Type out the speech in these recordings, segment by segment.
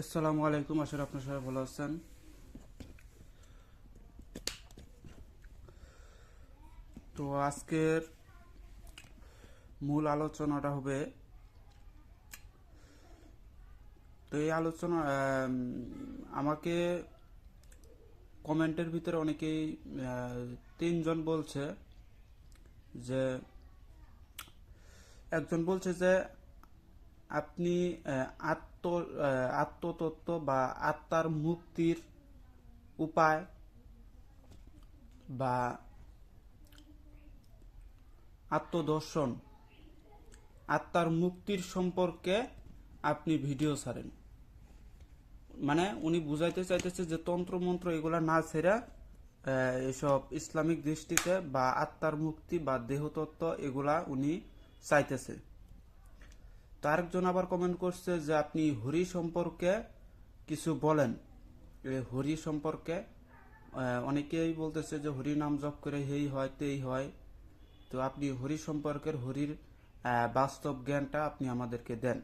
আসসালামু আলাইকুম আসলে আপনার সবাই ভালো আছেন। তো আজকের মূল আলোচনাটা হবে তো এই আলোচনা আমাকে কমেন্টের ভিতরে অনেকেই তিনজন বলছে যে একজন বলছে যে আপনি আহ, আত্ম আত্মতত্ত্ব বা আত্মার মুক্তির উপায় বা আত্মদর্শন, আত্মার মুক্তির সম্পর্কে আপনি ভিডিও ছাড়েন। মানে উনি বুঝাইতে চাইতেছে যে তন্ত্র মন্ত্র এগুলা না ছেড়ে এসব ইসলামিক দৃষ্টিতে বা আত্মার মুক্তি বা দেহতত্ত্ব এগুলা উনি চাইতেছে। তো আরেকজন আবার কমেন্ট করছে যে আপনি হরি সম্পর্কে কিছু বলেন। হরি সম্পর্কে অনেকেই বলতেছে যে হরি নাম জপ করে হেই হয়, তেই হয়। তো আপনি হরি সম্পর্কের হরির বাস্তব জ্ঞানটা আপনি আমাদেরকে দেন।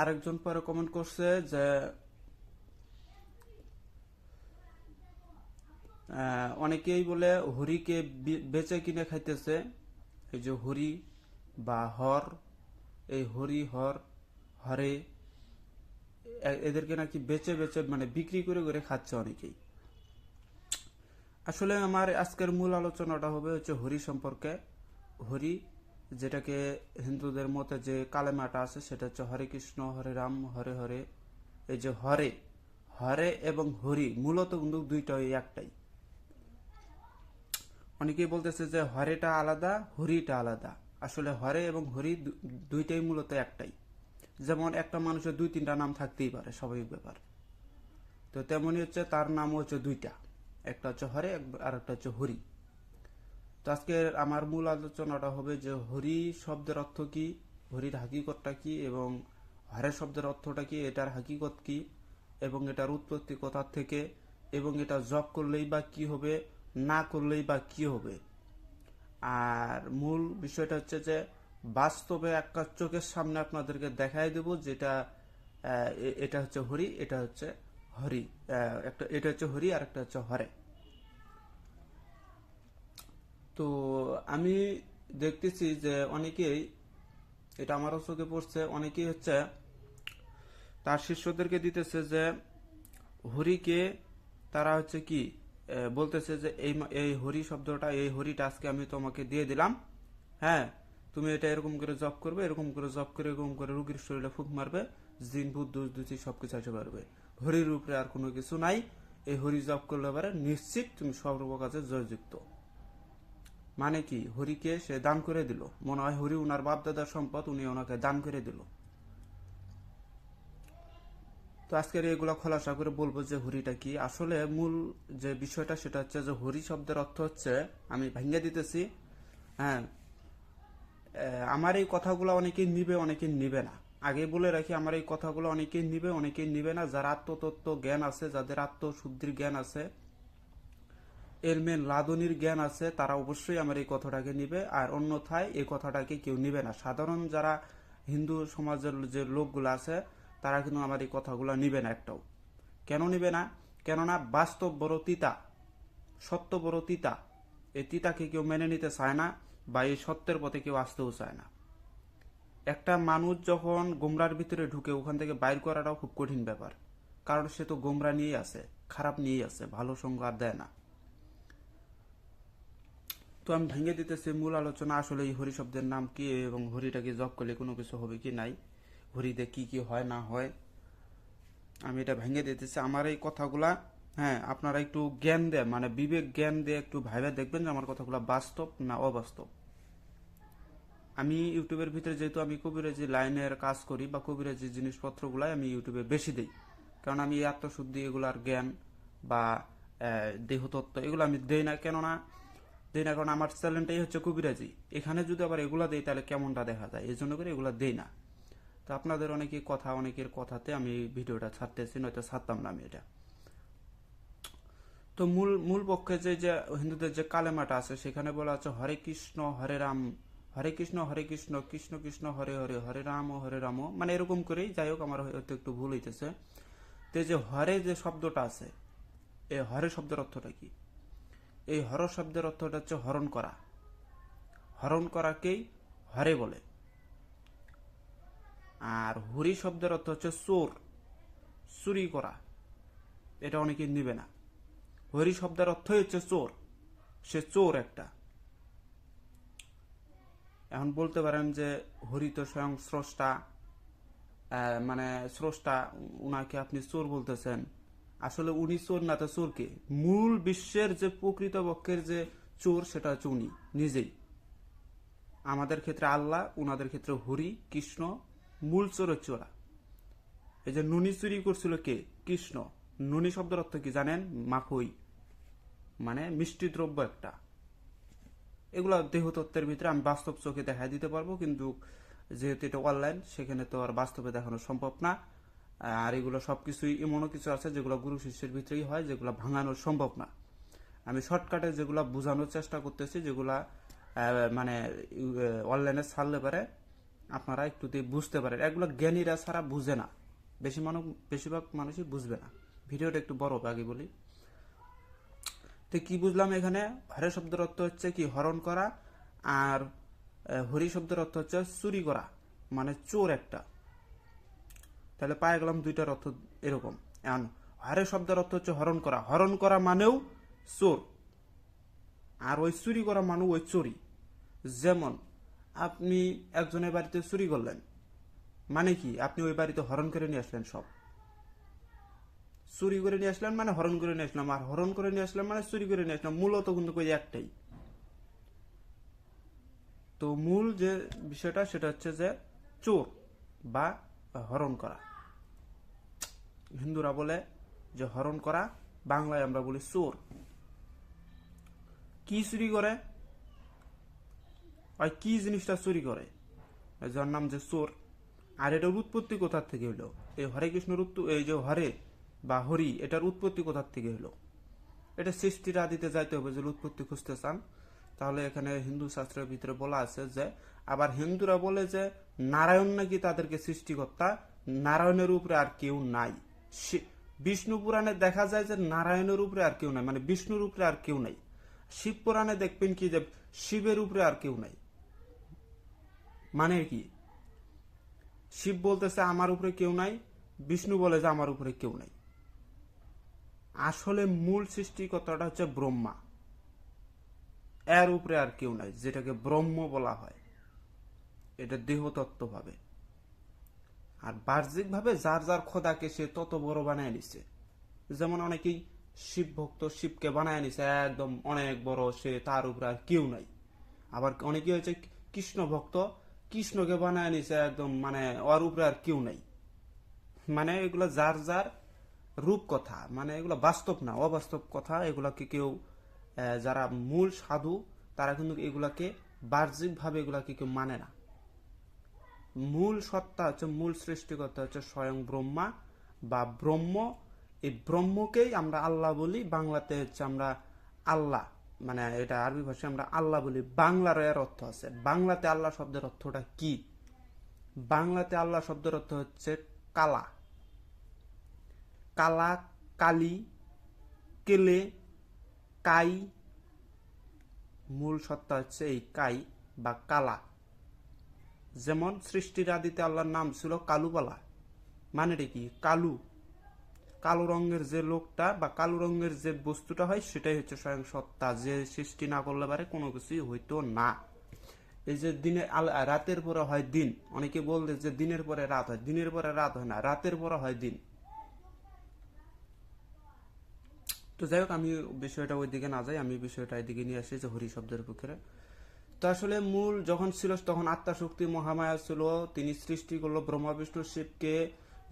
আরেকজন পরে কমেন্ট করছে যে অনেকেই বলে হরিকে বেচে কিনে খাইতেছে। এই যে হরি বা হর, এই হরি হর, হরে এদেরকে নাকি বেচে বেচে মানে বিক্রি করে করে খাচ্ছে অনেকেই। আসলে আমার আজকের মূল আলোচনাটা হবে হচ্ছে হরি সম্পর্কে। হরি, যেটাকে হিন্দুদের মতে যে কালেমাটা আছে, সেটা হচ্ছে হরে কৃষ্ণ, হরে রাম, হরে হরে। এই যে হরে হরে এবং হরি মূলত কিন্তু দুইটাই একটাই। অনেকেই বলতেছে যে হরেটা আলাদা, হরিটা আলাদা। আসলে হরে এবং হরি দুইটাই মূলত একটাই। যেমন একটা মানুষের দুই, তিনটা নাম থাকতেই পারে, স্বাভাবিক ব্যাপার। তো তেমনি হচ্ছে তার নাম হচ্ছে দুইটা। একটা হচ্ছে হরে আর একটা হচ্ছে হরি। তো আজকে আমার মূল আলোচনাটা হবে যে হরি শব্দের অর্থ কি, হরির হাকিকতটা কি, এবং হরে শব্দের অর্থটা কি, এটার হাকিকত কি, এবং এটার উৎপত্তি কোথা থেকে, এবং এটা জব করলেই বা কি হবে, না করলেই বা কি হবে। আর মূল বিষয়টা হচ্ছে যে, বাস্তবে একটা চোখের সামনে আপনাদেরকে দেখাই দেব যেটা এটা হচ্ছে হরি, এটা হচ্ছে হরি একটা, এটা হচ্ছে হরি আর একটা হচ্ছে হরে। তো আমি দেখতেছি যে অনেকেই, এটা আমারও চোখে পড়ছে, অনেকেই হচ্ছে তার শিষ্যদেরকে দিতেছে যে হরিকে তারা হচ্ছে কি বলতেছে যে এই এই হরি শব্দটা, এই হরিটা আজকে আমি তোমাকে দিয়ে দিলাম। হ্যাঁ তুমি এটা এরকম করে জব করবে, এরকম করে জব করে, এরকম করে রুগীর শরীরে ফুক মারবে, জিন, ভূত, দুষ দুচি সবকিছু আসে পারবে। হরির উপরে আর কোনো কিছু নাই। এই হরি জব করলে পারে নিশ্চিত তুমি সর্বকাজে জয়যুক্ত। মানে কি? হরিকে সে দান করে দিল। মনে হয় হরি উনার বাপদাদার সম্পদ, উনি ওনাকে দান করে দিল। তো আজকের এগুলা খোলাসা করে বলব যে হরিটা কি? আসলে মূল যে বিষয়টা সেটা হচ্ছে যে হরি শব্দের অর্থ হচ্ছে, আমি ভেঙে দিতেছি হ্যাঁ আমার এই কথাগুলো অনেকেই নিবে অনেকেই নিবে না। আগে বলে রাখি, আমার এই কথাগুলো অনেকেই নিবে অনেকেই নিবে না। যার আত্মতত্ত্ব জ্ঞান আছে, যাদের আত্মশুদ্ধির জ্ঞান আছে এলমেন লাদনির জ্ঞান আছে, তারা অবশ্যই আমার এই কথাটাকে নিবে। আর অন্যথায় এই কথাটাকে কেউ নিবে না। সাধারণ যারা হিন্দু সমাজের যে লোকগুলো আছে তারা কিন্তু আমার এই কথাগুলো নিবে না একটাও। কেন নিবে না? কেননা বাস্তব বড় তিতা সত্য বড় তিতা। এই তিতাকে কেউ মেনে নিতে চায় না বা এই সত্যের পথে কেউ আসতেও চায় না। একটা মানুষ যখন গোমরার ভিতরে ঢুকে ওখান থেকে বাইর করাটাও খুব কঠিন ব্যাপার। কারণ সে তো গোমরা নিয়েই আছে, খারাপ নিয়েই আছে, ভালো সঙ্গ আর দেয় না। তো আমি ভেঙে দিতেছি মূল আলোচনা আসলে এই হরি শব্দের নাম কি এবং হরিটাকে জপ করলে কোনো কিছু হবে কি নাই। হরিতে কি কি হয়, না হয়। আমি এটা ভেঙে দিতেছি। আমার এই কথাগুলা হ্যাঁ আপনারা একটু জ্ঞান দেন মানে বিবেক জ্ঞান দিয়ে একটু ভাইবে দেখবেন যে আমার কথাগুলো বাস্তব না অবাস্তব। আমি ইউটিউবের ভিতরে যেহেতু আমি কবিরাজি লাইনের কাজ করি বা কবিরাজি জিনিসপত্রগুলাই আমি ইউটিউবে বেশি দিই। কারণ আমি এই আত্মশুদ্ধি, এগুলার জ্ঞান বা দেহতত্ত্ব এগুলো আমি দেই না। কেননা, দেই না, কারণ আমার চ্যালেঞ্জটাই হচ্ছে কবিরাজি। এখানে যদি আবার এগুলা দেই, তাহলে কেমনটা দেখা যায়? এই জন্য করে এগুলা দেই না। তো আপনাদের অনেকের কথা, অনেকের কথাতে আমি ভিডিওটা ছাড়তেছি, নয়তো ছাড়তাম না আমি এটা। তো মূল মূল পক্ষে যে যে হিন্দুদের যে কালেমাটা আছে, সেখানে বলা আছে, হরে কৃষ্ণ, হরে রাম। হরে কৃষ্ণ হরে কৃষ্ণ কৃষ্ণ কৃষ্ণ, হরে হরে হরে রাম হরে রাম মানে এরকম করেই, যাই হোক, আমার হয়তো একটু ভুল হইতেছে। তো যে হরে যে শব্দটা আছে এই হরে শব্দের অর্থটা কি? এই হর শব্দের অর্থটা হচ্ছে হরণ করা। হরণ করাকেই হরে বলে। আর হরি শব্দের অর্থ হচ্ছে চোর, চুরি করা। এটা অনেকে নিবে না। হরি শব্দের অর্থই হচ্ছে চোর। সে চোর একটা। এখন বলতে পারেন যে হরি তো স্বয়ং স্রষ্টা মানে স্রষ্টা, উনাকে আপনি চোর বলতেছেন। আসলে উনি চোর না, তো চোরকে মূল বিশ্বের যে প্রকৃত প্রকৃতপক্ষের যে চোর, সেটা হচ্ছে উনি নিজেই। আমাদের ক্ষেত্রে আল্লাহ, উনাদের ক্ষেত্রে হরি, কৃষ্ণ মূল চোর এই যে নুনি চুরি করছিল কে? কৃষ্ণ। নুনি শব্দের অর্থ কি জানেন? মাখই। মানে মিষ্টি দ্রব্য একটা। এগুলো দেহতত্ত্বের ভিতরে আমি বাস্তব চোখে দেখা দিতে পারব, কিন্তু যেহেতু এটা অনলাইন সেখানে তো আর বাস্তবে দেখানো সম্ভব না। আর এগুলো সবকিছুই এমনও কিছু আছে যেগুলো গুরু শিষ্যের ভিতরেই হয়, যেগুলো ভাঙানো সম্ভব না। আমি শর্টকাটে যেগুলো বোঝানোর চেষ্টা করতেছি, যেগুলা মানে অনলাইনে ছাড়লে পারে আপনারা একটু দিয়ে বুঝতে পারেন। এগুলো জ্ঞানীরা ছাড়া বুঝে না। বেশি মানুষ বেশিরভাগ মানুষই বুঝবে না। ভিডিওটা একটু বড় আগে বলি। তো কি বুঝলাম এখানে? হরে শব্দের অর্থ হচ্ছে কি? হরণ করা আর হরি শব্দের অর্থ হচ্ছে চুরি করা। মানে চোর একটা। তাহলে পায়ে গেলাম দুইটার অর্থ এরকম। এখন, হরে শব্দের অর্থ হচ্ছে হরণ করা। হরণ করা মানেও চোর। আর ওই চুরি করা মানে ওই চুরি যেমন আপনি একজনের বাড়িতে চুরি করলেন। মানে কি? আপনি ওই বাড়িতে হরণ করে নিয়ে আসলেন সব। চুরি করে নিয়ে আসলেন মানে হরণ করে নিয়ে আসলাম। আর হরণ করে নিয়ে আসলাম মানে চুরি করে নিয়ে আসলাম। মূলত কিন্তু ওই একটাই। তো মূল যে বিষয়টা সেটা হচ্ছে যে চোর বা হরণ করা। হিন্দুরা বলে যে হরণ করা, বাংলায় আমরা বলি চোর। কি চুরি করে? আর কি জিনিসটা চুরি করে? যার নাম যে চোর। আর এটার উৎপত্তি কোথার থেকে হলো এই হরে কৃষ্ণর এই যে হরে বা হরি, এটার উৎপত্তি কোথার থেকে হলো এটা সৃষ্টির আদিতে যাইতে হবে, যে উৎপত্তি খুঁজতে চান। তাহলে এখানে হিন্দু শাস্ত্রের ভিতরে বলা আছে যে, আবার হিন্দুরা বলে যে, নারায়ণ নাকি তাদেরকে সৃষ্টিকর্তা? নারায়ণের উপরে আর কেউ নাই। বিষ্ণু পুরাণে দেখা যায় যে নারায়ণের উপরে আর কেউ নাই মানে বিষ্ণুর উপরে আর কেউ নাই। শিব পুরাণে দেখবেন কি যে, শিবের উপরে আর কেউ নাই। মানে কি? শিব বলতেছে, আমার উপরে কেউ নাই। বিষ্ণু বলে যে, আমার উপরে কেউ নাই। আসলে মূল সৃষ্টিকর্তাটা হচ্ছে ব্রহ্মা। এর উপরে আর কেউ নাই, যেটাকে ব্রহ্ম বলা হয়। এটা দেহতত্ত্ব ভাবে আর বাহ্যিক ভাবে যার যার খোদাকে সে তত বড় বানায় নিছে। যেমন অনেকেই শিব ভক্ত, শিবকে বানায় নিছে, একদম অনেক বড়, সে তার উপরে আর কেউ নাই। আবার অনেকে হয়েছে কৃষ্ণ ভক্ত কৃষ্ণকে বানায় নিছে একদম মানে ওর উপরে আর কেউ নাই। মানে এগুলো যার যার রূপ কথা মানে এগুলো বাস্তব না, অবাস্তব কথা। এগুলাকে কেউ যারা মূল সাধু, তারা কিন্তু এগুলাকে বাহ্যিকভাবে এগুলাকে কেউ মানে না। মূল সত্তা হচ্ছে মূল সৃষ্টিকর্তা হচ্ছে স্বয়ং ব্রহ্মা বা ব্রহ্ম। এই ব্রহ্মকেই আমরা আল্লাহ বলি, বাংলাতে হচ্ছে আমরা আল্লাহ। মানে এটা আরবি ভাষায় আমরা আল্লাহ বলি, বাংলার এর অর্থ আছে। বাংলাতে আল্লাহ শব্দের অর্থটা কি? বাংলাতে আল্লাহ শব্দের অর্থ হচ্ছে কালা। কালা, কালি, কেলে, কাই। মূল সত্তা হচ্ছে এই কাই বা কালা। যেমন সৃষ্টির আদিতে আল্লাহর নাম ছিল কালুবালা। মানে কি? কালু। কালো রঙের যে লোকটা বা কালো রঙের যে বস্তুটা হয়, সেটাই হচ্ছে স্বয়ং সত্তা। যে সৃষ্টি না করলে পারে কোনো কিছুই হইতো না। এই যে দিনে রাতের পরে হয় দিন। অনেকে বলতে যে দিনের পরে রাত হয়। দিনের পরে রাত হয় না, রাতের পরে হয় দিন। তো যাই হোক, আমি বিষয়টা ওই দিকে না যাই, আমি বিষয়টা এদিকে নিয়ে আসি যে হরি শব্দের পক্ষে। তো আসলে মূল যখন ছিল, তখন আত্মা শক্তি মহামায়া ছিল। তিনি সৃষ্টি করল ব্রহ্মা, বিষ্ণু, শিবকে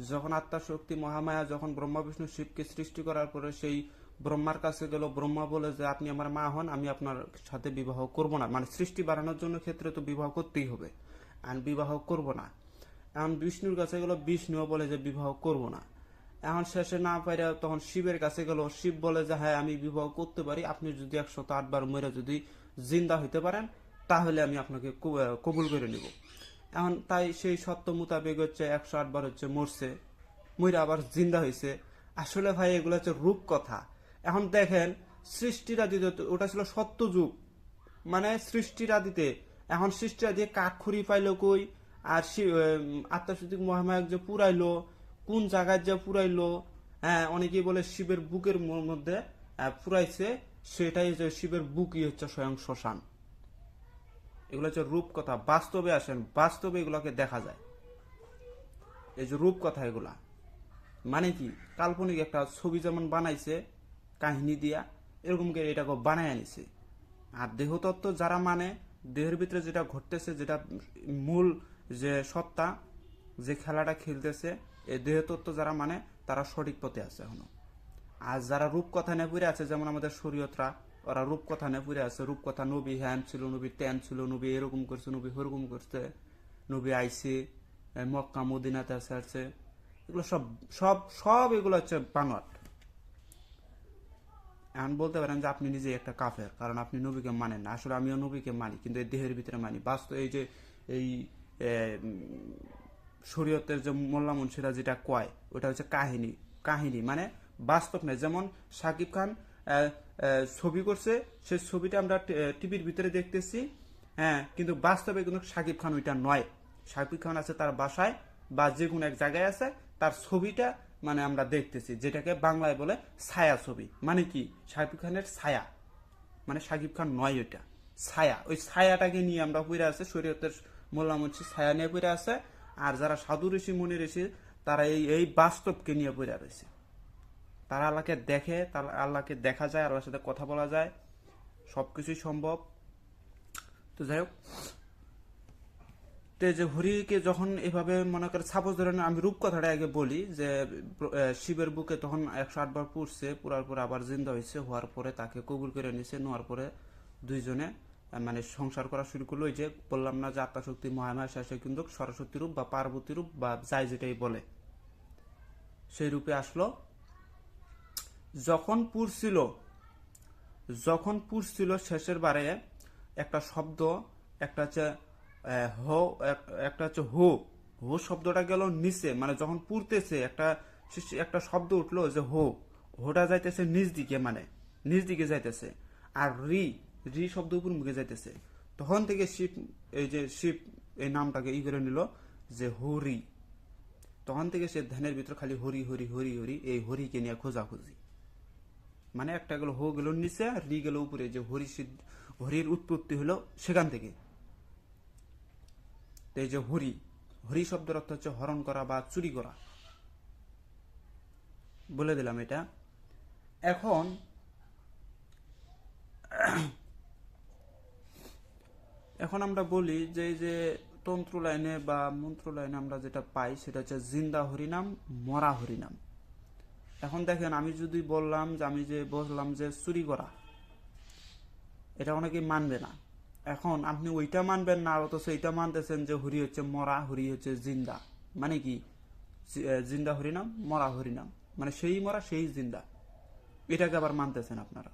যখন আত্মা শক্তি মহামায়া, যখন ব্রহ্মা, বিষ্ণু শিবকে সৃষ্টি করার পরে সেই ব্রহ্মার কাছে গেল, ব্রহ্মা বলে যে, আপনি আমার মা হন, আমি আপনার সাথে বিবাহ করব না। মানে সৃষ্টি বাড়ানোর জন্য ক্ষেত্রে তো বিবাহ করতেই হবে। আর বিবাহ করব না। এখন বিষ্ণুর কাছে গেল, বিষ্ণুও বলে যে, বিবাহ করব না। এখন শেষে না পাইরা তখন শিবের কাছে গেল। শিব বলে যে হ্যাঁ আমি বিবাহ করতে পারি। আপনি যদি একশত আটবার মরে যদি জিন্দা হইতে পারেন, তাহলে আমি আপনাকে কবুল করে নিব। এখন তাই সেই সত্য মোতাবেক হচ্ছে একশো আটবার হচ্ছে মরছে, মইরা আবার জিন্দা হয়েছে আসলে ভাই, এগুলো হচ্ছে রূপ কথা। এখন দেখেন, সৃষ্টিরা দিতে ওটা ছিল সত্য যুগ। মানে সৃষ্টিরা দিতে। এখন সৃষ্টিরা দিয়ে কাঠখুরি পাইলো কই? আর আত্মাশুদ্ধিক মহামায়ক যে পুরাইলো, কোন জায়গায় যে পুরাইলো? হ্যাঁ অনেকেই বলে শিবের বুকের মধ্যে পুরাইছে। সেটাই যে শিবের বুকই হচ্ছে স্বয়ং শ্মশান। এগুলো হচ্ছে রূপকথা। বাস্তবে আসেন, বাস্তবে এগুলোকে দেখা যায়। এই যে রূপকথা এগুলা মানে কি? কাল্পনিক একটা ছবি যেমন বানাইছে, কাহিনী দিয়া, এরকম করে এটাকে বানায় আনিছে। আর দেহতত্ত্ব যারা মানে দেহের ভিতরে যেটা ঘটতেছে, যেটা মূল যে সত্তা, যে খেলাটা খেলতেছে, এই দেহতত্ত্ব যারা মানে তারা সঠিক পথে আছে এখনও। আর যারা রূপকথা নিয়ে পড়ে আছে, যেমন আমাদের শরীয়তরা ওরা রূপকথা নিয়ে পড়ে আছে, রূপকথা নবী হ্যান ছিল নবী ট্যান ছিল, নবী এরকম করছে, নবী ওরকম করছে, নবী আইসে মক্কা, মদিনাতে আছে আছে। এগুলো সব সব সব এগুলো হচ্ছে বানোয়াট এখন বলতে পারেন যে আপনি নিজে একটা কাফের, কারণ আপনি নবীকে মানেন না। আসলে আমিও নবীকে মানি, কিন্তু এই দেহের ভিতরে মানি। বাস্তব এই যে, এই শরীয়তের যে মোল্লা মুন্সিরা যেটা কয়, ওটা হচ্ছে কাহিনী। কাহিনী মানে বাস্তব নয়। যেমন সাকিব খান ছবি করছে। সেই ছবিটা আমরা টিভির ভিতরে দেখতেছি। হ্যাঁ কিন্তু বাস্তবে কিন্তু সাকিব খান ওইটা নয়। সাকিব খান আছে তার বাসায় বা যে কোনো এক জায়গায় আছে। তার ছবিটা মানে আমরা দেখতেছি, যেটাকে বাংলায় বলে ছায়া ছবি। মানে কি? সাকিব খানের ছায়া। মানে সাকিব খান নয় ওইটা। ছায়া। ওই ছায়াটাকে নিয়ে আমরা পড়ে আছে, শরীয়তের মোল্লা মুন্সি ছায়া নিয়ে পড়ে আছে। আর যারা সাধু ঋষি, মুনি ঋষি, তারা এই এই বাস্তবকে নিয়ে পড়ে রয়েছে। তারা আল্লাহকে দেখে, তারা আল্লাহকে দেখা যায়, আল্লাহর সাথে কথা বলা যায়। সবকিছুই সম্ভব। তো যাই হোক। তো যে হরিকে যখন এভাবে মনে করে সাপোজ ধরেন আমি রূপ কথাটা আগে বলি, যে শিবের বুকে তখন একশো আটবার পুড়ছে, পুরার পরে আবার জিন্দা হয়েছে হওয়ার পরে তাকে কবুল করে নিছে, নেওয়ার পরে দুইজনে মানে সংসার করা শুরু করল। ওই যে বললাম না যে আত্মাশক্তি মহামায়া শেষে কিন্তু সরস্বতী রূপ বা পার্বতী রূপ বা যাই যেটাই বলে। সেই রূপে আসলো। যখন পুরছিল যখন পুরছিল শেষের বারে, একটা শব্দ, একটা হচ্ছে হো একটা হচ্ছে হো। হো শব্দটা গেল নিচে মানে যখন পুরতেছে একটা একটা শব্দ উঠল যে হো। হোটা যাইতেছে নিচ দিকে মানে নিচ দিকে যাইতেছে। আর রি রি শব্দ উপর মুখে যাইতেছে। তখন থেকে শিব, এই যে শিব, এই নামটাকে ই করে নিল যে হরি। তখন থেকে সে ধ্যানের ভিতর খালি হরি হরি হরি হরি, এই হরিকে নিয়ে খোঁজাখুঁজি। মানে একটা গেল হো গেল নিচে, আর রি গেল উপরে, যে হরি সিদ্ধ, হরির উৎপত্তি হলো সেখান থেকে। এই যে হরি হরি শব্দের অর্থ হচ্ছে হরণ করা বা চুরি করা। বলে দিলাম এটা। এখন এখন আমরা বলি যে যে তন্ত্র লাইনে বা মন্ত্র লাইনে আমরা যেটা পাই, সেটা হচ্ছে জিন্দা হরিনাম, মরা হরিনাম। এখন দেখেন, আমি যদি বললাম যে, আমি যে বললাম যে চুরি করা, এটা অনেকেই মানবে না। এখন আপনি ওইটা মানবেন না, অথচ এইটা মানতেছেন যে হরি হচ্ছে মরা, হরি হচ্ছে জিন্দা। মানে কি? জিন্দা হরিনাম, মরা হরিনাম। মানে সেই মরা, সেই জিন্দা। এটাকে আবার মানতেছেন আপনারা।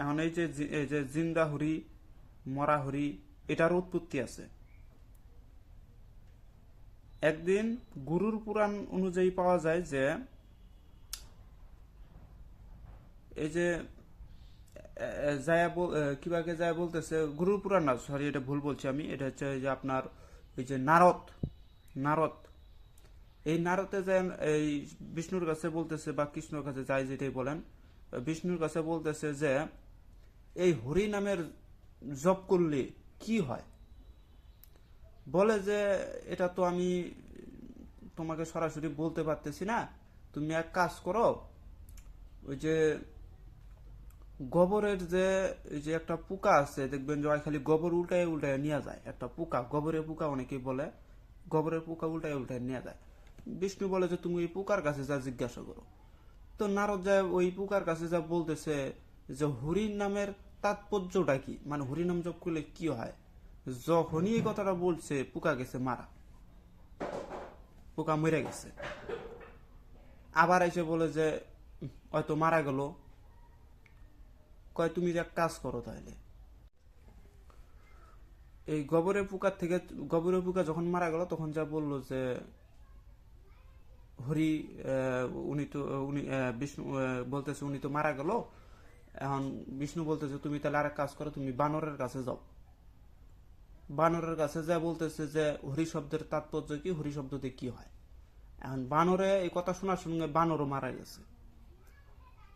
এখন এই যে জিন্দা হরি, মরা হরি এটার উৎপত্তি আছে। একদিন গুরুর পুরাণ অনুযায়ী পাওয়া যায় যে, এই যে কীভাবে যায় বলতেছে, গুরুর পুরাণ না সরি এটা ভুল বলছি আমি, এটা হচ্ছে যে আপনার, এই যে নারদ নারদ, এই নারদে যে এই বিষ্ণুর কাছে বলতেছে বা কৃষ্ণর কাছে যাই যেটাই বলেন, বিষ্ণুর কাছে বলতেছে যে, এই হরি নামের জপ করলে কি হয়? বলে যে, এটা তো আমি তোমাকে সরাসরি বলতে পারতেছি না। তুমি এক কাজ করো, ওই যে গোবরের যে যে একটা পোকা আছে, দেখবেন যে খালি গোবর উল্টায় উল্টায় নিয়ে যায়। একটা পোকা, গোবরের পোকা অনেকেই বলে, গোবরের পোকা উল্টায় উল্টায় নিয়ে যায়। বিষ্ণু বলে যে, তুমি ওই পোকার কাছে যা জিজ্ঞাসা করো। তো নারদ যায় ওই পোকার কাছে যা বলতেছে যে হরির নামের তাৎপর্যটা কি? মানে হরি নাম জপ করলে কি হয়? যখনই এই কথাটা বলছে, পোকা গেছে, মারা। পোকা মরে গেছে। আবার এসে বলে যে, হয়তো মারা গেল। কয়, তুমি এক কাজ করো তাহলে এই গোবরের পোকার থেকে গোবরের পোকা যখন মারা গেল, তখন যা বলল যে, হরি উনি তো, উনি বিষ্ণু বলতেছে উনি তো মারা গেল। এখন বিষ্ণু বলতেছে, তুমি তাহলে আরেক কাজ করো, তুমি বানরের কাছে যাও। বানরের কাছে যা বলতেছে যে হরি শব্দের তাৎপর্য কি, হরি শব্দতে কি হয়? এখন বানরে এই কথা শোনার সঙ্গে বানরও মারা গেছে।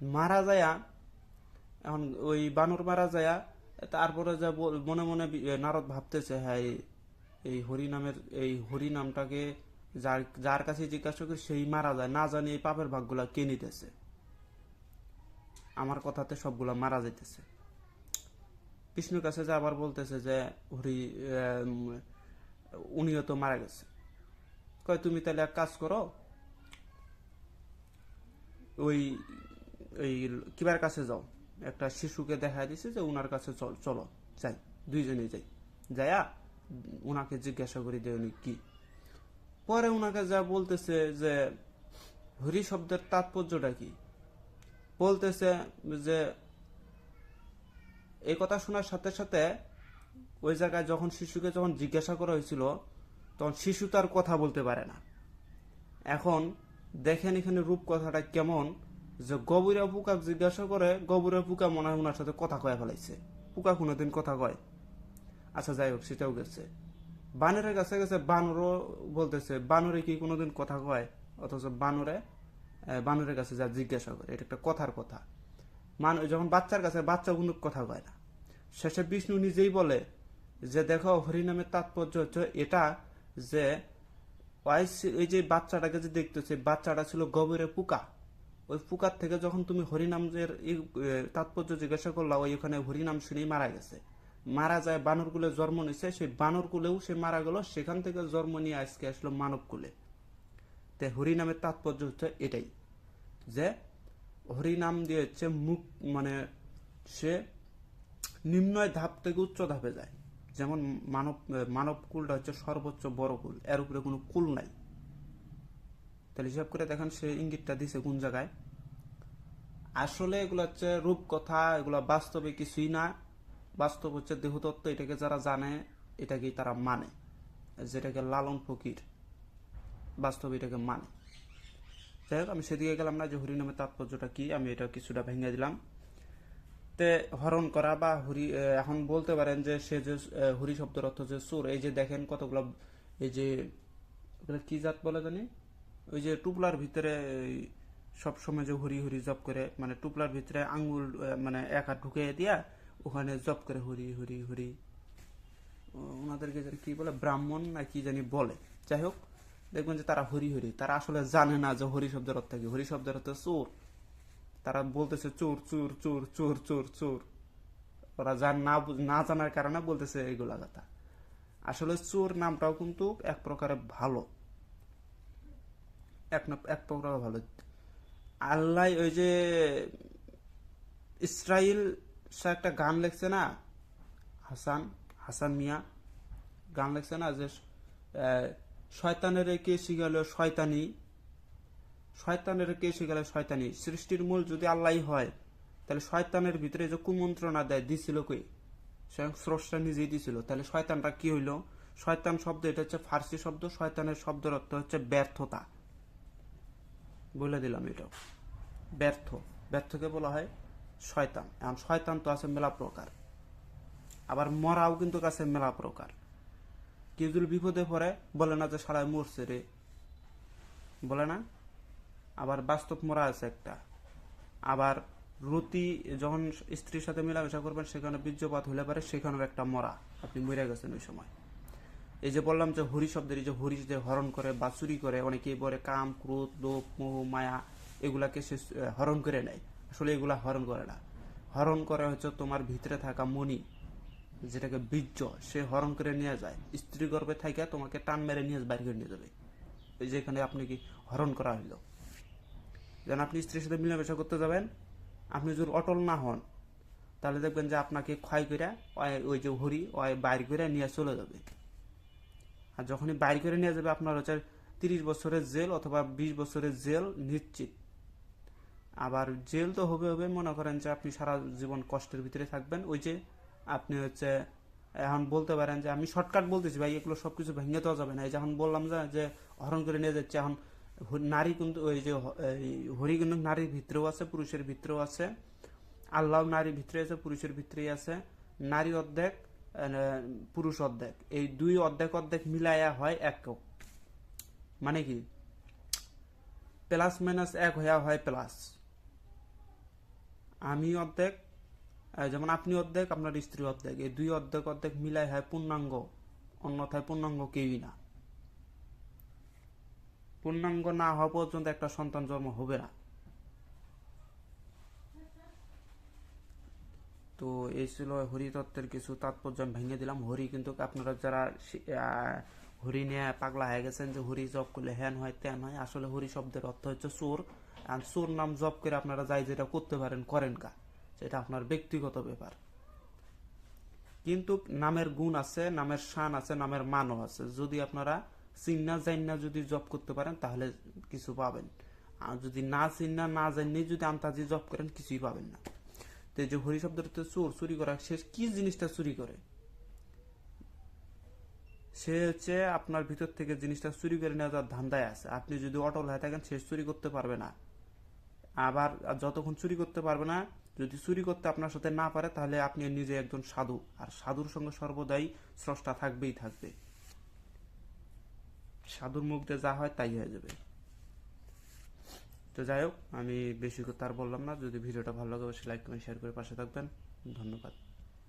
মারা যায়া, এখন ওই বানর মারা যায়া, তারপরে যা মনে মনে নারদ ভাবতেছে হ্যাঁ এই- এই হরি নামের, এই হরি নামটাকে যার যার কাছে জিজ্ঞাসা করে সেই মারা যায়। না জানি এই পাপের ভাগগুলা কে নিতেছে। আমার কথাতে সবগুলা মারা যাইতেছে। বিষ্ণুর কাছে যে আবার বলতেছে যে, হরি উনিও তো মারা গেছে। কয়, তুমি তাহলে এক কাজ করো, ওই ওই কিবার কাছে যাও। একটা শিশুকে দেখা দিছে যে উনার কাছে চল, চলো, যাই, দুইজনে যাই। যায়া উনাকে জিজ্ঞাসা করি যে, উনি কি? পরে উনাকে যা বলতেছে যে, হরি শব্দের তাৎপর্যটা কি? বলতেছে যে এই কথা শোনার সাথে সাথে ওই জায়গায় যখন শিশুকে যখন জিজ্ঞাসা করা হয়েছিল, তখন শিশু তার কথা বলতে পারে না। এখন দেখেন এখানে রূপ কথাটা কেমন যে গবুরা পুকা জিজ্ঞাসা করে গবুরা পুকা মনে হয় ওনার সাথে কথা কয়ে ফেলাইছে। পুকা কোনোদিন কথা কয়। আচ্ছা যাই হোক, সেটাও গেছে। বানরের কাছে গেছে, বানরও বলতেছে, বানরে কি কোনোদিন কথা কয়? অথচ বানরে বানরের কাছে যা জিজ্ঞাসা করে, এটা একটা কথার কথা। মান যখন বাচ্চার কাছে, বাচ্চা কোনো কথা কয় না। শেষে বিষ্ণু নিজেই বলে যে, দেখো হরিনামের তাৎপর্য হচ্ছে এটা যে, ওই যে বাচ্চাটাকে যে দেখতেছে বাচ্চাটা ছিল গভীরে পোকা। ওই পোকার থেকে যখন তুমি হরিনামের তাৎপর্য জিজ্ঞাসা করলা, ওই ওখানে হরিনাম শুনেই মারা গেছে। মারা যায় বানর কুলে জন্ম নিছে, সেই বানর কুলেও সে মারা গেল, সেখান থেকে জন্ম নিয়ে আজকে আসলো মানব কুলে। তে হরিনামের তাৎপর্য হচ্ছে এটাই যে হরিনাম দিয়ে হচ্ছে মুখ মানে সে নিম্নয় ধাপ থেকে উচ্চ ধাপে যায়। যেমন মানব মানব কুলটা হচ্ছে সর্বোচ্চ বড় কুল, এর উপরে কোনো কুল নাই। তাহলে হিসাব করে দেখেন সে ইঙ্গিতটা দিছে কোন জায়গায়। আসলে এগুলো হচ্ছে রূপকথা, এগুলো বাস্তবে কিছুই না। বাস্তব হচ্ছে দেহতত্ত্ব, এটাকে যারা জানে, এটাকেই তারা মানে। যেটাকে লালন ফকির, বাস্তবে এটাকে মানে। যাই হোক আমি সেদিকে গেলাম না যে হরিনামের তাৎপর্যটা কি, আমি এটা কিছুটা ভেঙে দিলাম। তে হরণ করা বা হরি এখন বলতে পারেন যে সে যে হরি শব্দের অর্থ যে সুর, এই যে দেখেন কতগুলো, এই যে কি জাত বলে জানি? ওই যে টুপলার ভিতরে সব সময় যে হরি হরি জপ করে মানে টুপলার ভিতরে আঙ্গুল মানে এক হাত ঢুকে দিয়া ওখানে জপ করে হরি হরি হরি। ওনাদেরকে কি বলে, ব্রাহ্মণ না কি জানি বলে। যাই হোক দেখবেন যে তারা হরি হরি, তারা আসলে জানে না যে হরি শব্দের অর্থ কি। হরি শব্দের অর্থ চোর। তারা বলতেছে চোর চোর চোর চোর চোর চোর। ওরা জান না না জানার কারণে বলতেছে এইগুলা কথা। আসলে চোর নামটাও কিন্তু এক প্রকারে ভালো। এক এক প্রকার ভালো। আল্লাহ ওই যে ইসরায়েল সে একটা গান লেখছে না? হাসান হাসান মিয়া। গান লেখছে না যে শয়তানের কে শিখাল শয়তানি। শয়তানের কে শিখালে শয়তানি। সৃষ্টির মূল যদি আল্লাহই হয়, তাহলে শয়তানের ভিতরে যে কুমন্ত্রণা দেয়, দিছিল কে স্বয়ং স্রষ্টা নিজেই দিছিল। তাহলে শয়তানটা কি হইল? শয়তান শব্দ, এটা হচ্ছে ফার্সি শব্দ। শয়তানের শব্দের অর্থ হচ্ছে ব্যর্থতা। বলে দিলাম এটাও ব্যর্থ। ব্যর্থকে বলা হয় শয়তান। এখন শয়তান তো আছে মেলা প্রকার। আবার মরাও কিন্তু কাছে মেলা প্রকার। কেউ যদি বিপদে পড়ে, বলে না যে সারায় মরছে রে। বলে না? আবার বাস্তব মরা আছে একটা। আবার রুতি যখন স্ত্রীর সাথে মেলামেশা করবেন, সেখানে বীর্যপাত হলে পারে, সেখানেও একটা মরা। আপনি মরে গেছেন ওই সময়। এই যে বললাম যে হরি শব্দের, এই যে হরি যে হরণ করে বা চুরি করে, অনেকেই বলে কাম, ক্রোধ, লোভ, মোহ, মায়া, এগুলাকে সে হরণ করে নেয়। আসলে এগুলা হরণ করে না। হরণ করে হচ্ছে তোমার ভিতরে থাকা মনি যেটাকে বীর্য, সে হরণ করে নিয়ে যায়। স্ত্রী গর্ভে থাকে তোমাকে টান মেরে নিয়ে বাইর করে নিয়ে যাবে। এই যে এখানে আপনি কি হরণ করা হইল? যেন আপনি স্ত্রীর সাথে মিলামেশা করতে যাবেন, আপনি যদি অটল না হন, তাহলে দেখবেন যে আপনাকে ক্ষয় করে ওই- ওই যে হরি, ওই বাইর করে নিয়ে চলে যাবে। আর যখনই বাইর করে নিয়ে যাবে, আপনার হচ্ছে তিরিশ বছরের জেল অথবা বিশ বছরের জেল নিশ্চিত। আবার জেল তো হবে হবে মনে করেন যে আপনি সারা জীবন কষ্টের ভিতরে থাকবেন, ওই যে আপনি হচ্ছে, এখন বলতে পারেন যে আমি শর্টকাট বলতেছি, ভাই, এগুলো সবকিছু ভেঙে দেওয়া যাবে না। এই যখন বললাম যে যে হরণ করে নিয়ে যাচ্ছে, এখন নারী কিন্তু ওই যে হরি কিন্তু নারীর ভিতরেও আছে, পুরুষের ভিতরেও আছে। আল্লাহ নারীর ভিতরে আছে, পুরুষের ভিতরেই আছে। নারী অর্ধেক পুরুষ অর্ধেক। এই দুই অর্ধেক অর্ধেক মিলাইয়া হয় একক মানে কি? প্লাস মাইনাস এক হইয়া হয় প্লাস আমি অর্ধেক যেমন আপনি অর্ধেক, আপনার স্ত্রী অর্ধেক। এই দুই অর্ধেক অর্ধেক মিলাই হয় পূর্ণাঙ্গ, অন্যথায় পূর্ণাঙ্গ কেউই না। পূর্ণাঙ্গ না হওয়া পর্যন্ত একটা সন্তান জন্ম হবে না। তো এই ছিল হরি তত্ত্বের কিছু তাৎপর্য, আমি ভেঙে দিলাম। হরি কিন্তু আপনারা যারা হরি নিয়ে পাগলা হয়ে গেছেন যে হরি জব করলে হ্যান হয় ত্যান হয়, আসলে হরি শব্দের অর্থ হচ্ছে চোর। আর চোর নাম জব করে আপনারা যাই যেটা করতে পারেন, করেন কা? সেটা আপনার ব্যক্তিগত ব্যাপার। কিন্তু নামের গুণ আছে, নামের শান আছে, নামের মানও আছে। যদি আপনারা চিন্না জাইন্না যদি জব করতে পারেন, তাহলে কিছু পাবেন। আর যদি না চিন্না, না জানিয়ে যদি আন্তাজি জব করেন, কিছুই পাবেন না। তো যে হরি অর্থ চোর চুরি করা, সে কি জিনিসটা চুরি করে? সে হচ্ছে আপনার ভিতর থেকে জিনিসটা চুরি করে নেওয়া যাওয়ার ধান্দায় আছে। আপনি যদি অটল হয়ে থাকেন, সে চুরি করতে পারবে না। আবার যতক্ষণ চুরি করতে পারবে না যদি চুরি করতে আপনার সাথে না পারে, তাহলে আপনি নিজে একজন সাধু। আর সাধুর সঙ্গে সর্বদাই স্রষ্টা থাকবেই থাকবে। সাধুর মুখ দিয়ে যা হয় তাই হয়ে যাবে। তো যাই হোক, আমি বেশি কথা আর বললাম না। যদি ভিডিওটা ভালো লাগে, অবশ্যই লাইক কমেন্ট শেয়ার করে পাশে থাকবেন। ধন্যবাদ।